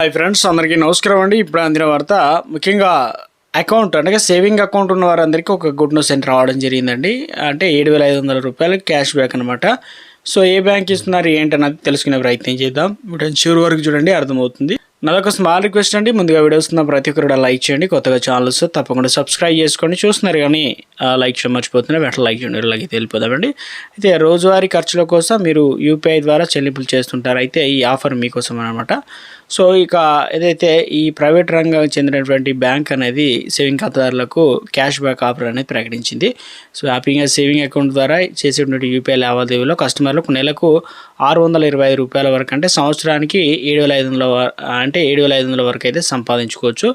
Hi friends అందరికీ నమస్కారం అండి. ఇప్పుడు అందిన వార్త ముఖ్యంగా అకౌంట్ అంటే సేవింగ్ అకౌంట్ ఉన్న వారందరికీ ఒక గుడ్ న్యూస్ సెంటర్ రావడం జరిగిందండి. అంటే ఏడు వేల ఐదు వందల రూపాయలు క్యాష్ బ్యాక్ అనమాట సో ఏ బ్యాంక్ ఇస్తున్నారు ఏంటన్నది తెలుసుకునే ప్రయత్నం చేద్దాం. వీడియో చివరి వరకు చూడండి అర్థమవుతుంది. నాదొక స్మాల్ రిక్వెస్ట్ అండి. ముందుగా వీడియోస్ ఉన్న ప్రతి ఒక్కరు లైక్ చేయండి. కొత్తగా ఛానల్స్ తప్పకుండా సబ్స్క్రైబ్ చేసుకోండి. చూస్తున్నారు కానీ లైక్ చేయడం మర్చిపోతున్నారు. వెంటనే లైక్ చేయండి. లైక్ తెలిపోదామండి అయితే రోజువారీ ఖర్చుల కోసం మీరు యూపీఐ ద్వారా చెల్లింపులు చేస్తుంటారు. అయితే ఈ ఆఫర్ మీకోసం అనమాట సో ఇక ఏదైతే ఈ ప్రైవేట్ రంగానికి చెందినటువంటి బ్యాంక్ అనేది సేవింగ్ ఖాతాదారులకు క్యాష్ బ్యాక్ ఆఫర్ అనేది ప్రకటించింది. సో హ్యాపీగా సేవింగ్ అకౌంట్ ద్వారా చేసేటువంటి యూపీఐ లావాదేవీలో కస్టమర్లకు నెలకు ఆరు వందల ఇరవై ఐదు రూపాయల వరకు అంటే సంవత్సరానికి ఏడు వేల ఐదు వందల అంటే ఏడు వేల ఐదు వందల వరకు అయితే సంపాదించుకోవచ్చు.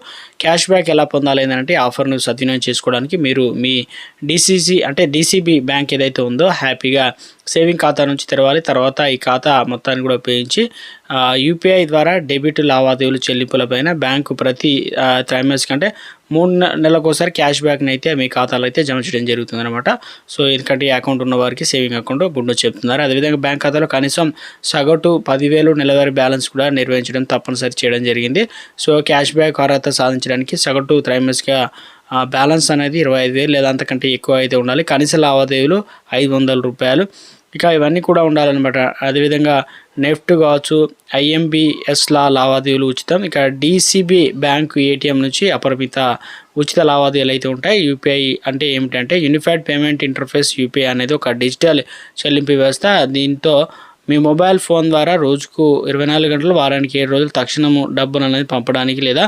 క్యాష్ బ్యాక్ ఎలా పొందాలి అంటే ఆఫర్ను సద్వినియోగం చేసుకోవడానికి మీరు మీ డిసిసి అంటే డిసిబి బ్యాంక్ ఏదైతే ఉందో హ్యాపీగా సేవింగ్ ఖాతా నుంచి తెరవాలి. తర్వాత ఈ ఖాతా మొత్తాన్ని కూడా ఉపయోగించి యూపీఐ ద్వారా డెబిట్ లావాదేవీలు చెల్లింపులపైన బ్యాంకు ప్రతి త్రైమాసిక అంటే మూడు నె- నెలలకోసారి క్యాష్ బ్యాక్ని అయితే మీ ఖాతాలో అయితే జమ చేయడం జరుగుతుంది అనమాట సో ఎందుకంటే ఈ అకౌంట్ ఉన్న వారికి సేవింగ్ అకౌంట్ గుండో చెప్తున్నారు. అదేవిధంగా బ్యాంక్ ఖాతాలో కనీసం సగటు పదివేలు నెలవారి బ్యాలెన్స్ కూడా నిర్వహించడం తప్పనిసరి చేయడం జరిగింది. సో క్యాష్ బ్యాక్ అర్హత సాధించడానికి సగటు త్రైమాసిక బ్యాలెన్స్ అనేది ఇరవై ఐదు వేలు లేదా అంతకంటే ఎక్కువ అయితే ఉండాలి. కనీస లావాదేవీలు ఐదు వందల రూపాయలు. ఇక ఇవన్నీ కూడా ఉండాలన్నమాట. అదేవిధంగా నెఫ్ట్ కావచ్చు ఐఎంబిఎస్లా లావాదేవీలు ఉచితం. ఇక డిసిబి బ్యాంకు ఏటీఎం నుంచి అపరిమిత ఉచిత లావాదేవీలు అయితే ఉంటాయి. యూపీఐ అంటే ఏమిటంటే యూనిఫైడ్ పేమెంట్ ఇంటర్ఫేస్ యూపీఐ అనేది ఒక డిజిటల్ చెల్లింపు వ్యవస్థ. దీంతో మీ మొబైల్ ఫోన్ ద్వారా రోజుకు ఇరవై నాలుగు గంటలు వారానికి ఏడు రోజులు తక్షణము డబ్బులు అనేది పంపడానికి లేదా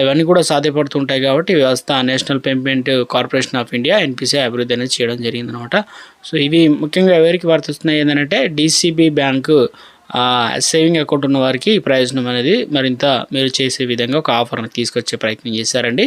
ఇవన్నీ కూడా సాధ్యపడుతుంటాయి కాబట్టి వ్యవస్థ National Payment Corporation of India NPCI అభివృద్ధి అనేది చేయడం జరిగిందనమాట సో ఇవి ముఖ్యంగా ఎవరికి వర్తిస్తున్నాయి ఏంటంటే డీసీబీ బ్యాంకు సేవింగ్ అకౌంట్ ఉన్న వారికి ఈ ప్రయోజనం అనేది మరింత మీరు చేసే విధంగా ఒక ఆఫర్ని తీసుకొచ్చే ప్రయత్నం చేశారండి.